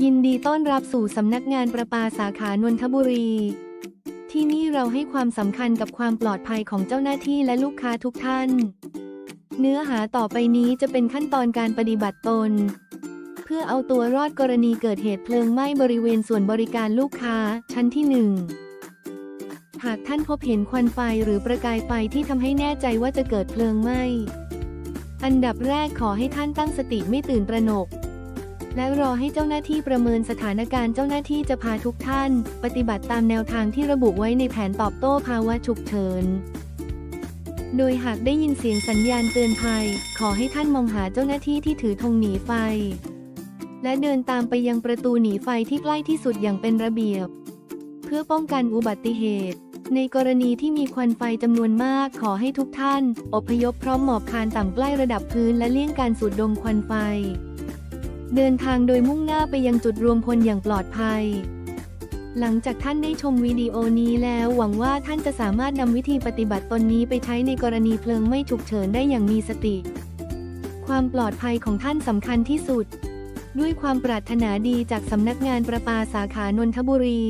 ยินดีต้อนรับสู่สำนักงานประปาสาขานนทบุรี ที่นี่เราให้ความสำคัญกับความปลอดภัยของเจ้าหน้าที่และลูกค้าทุกท่าน เนื้อหาต่อไปนี้จะเป็นขั้นตอนการปฏิบัติตน เพื่อเอาตัวรอดกรณีเกิดเหตุเพลิงไหม้บริเวณส่วนบริการลูกค้า ชั้นที่หนึ่งหากท่านพบเห็นควันไฟหรือประกายไฟที่ทำให้แน่ใจว่าจะเกิดเพลิงไหม้อันดับแรกขอให้ท่านตั้งสติไม่ตื่นตระหนก และรอให้เจ้าหน้าที่ประเมินสถานการณ์เจ้าหน้าที่จะพาทุกท่าน ปฏิบัติตามแนวทางที่ระบุไว้ในแผนตอบโต้ภาวะฉุกเฉิน โดยหากได้ยินเสียงสัญญาณเตือนภัย ขอให้ท่านมองหาเจ้าหน้าที่ที่ถือธงหนีไฟ และเดินตามไปยังประตูหนีไฟที่ใกล้ที่สุดอย่างเป็นระเบียบ เพื่อป้องกันอุบัติเหตุในกรณีที่มีควันไฟจำนวนมากขอให้ทุกท่าน อพยพพร้อมหมอบคานต่ำใกล้ระดับพื้นและเลี่ยงการสูดดมควันไฟ เดินทางโดยมุ่งหน้าไปยังจุดรวมพลอย่างปลอดภัย หลังจากท่านได้ชมวิดีโอนี้แล้วหวังว่าท่านจะสามารถนำวิธีปฏิบัติตนนี้ไปใช้ในกรณีเพลิงไม่ฉุกเฉินได้อย่างมีสติ ความปลอดภัยของท่านสำคัญที่สุด ด้วยความปรารถนาดีจากสำนักงานประปาสาขานนทบุรี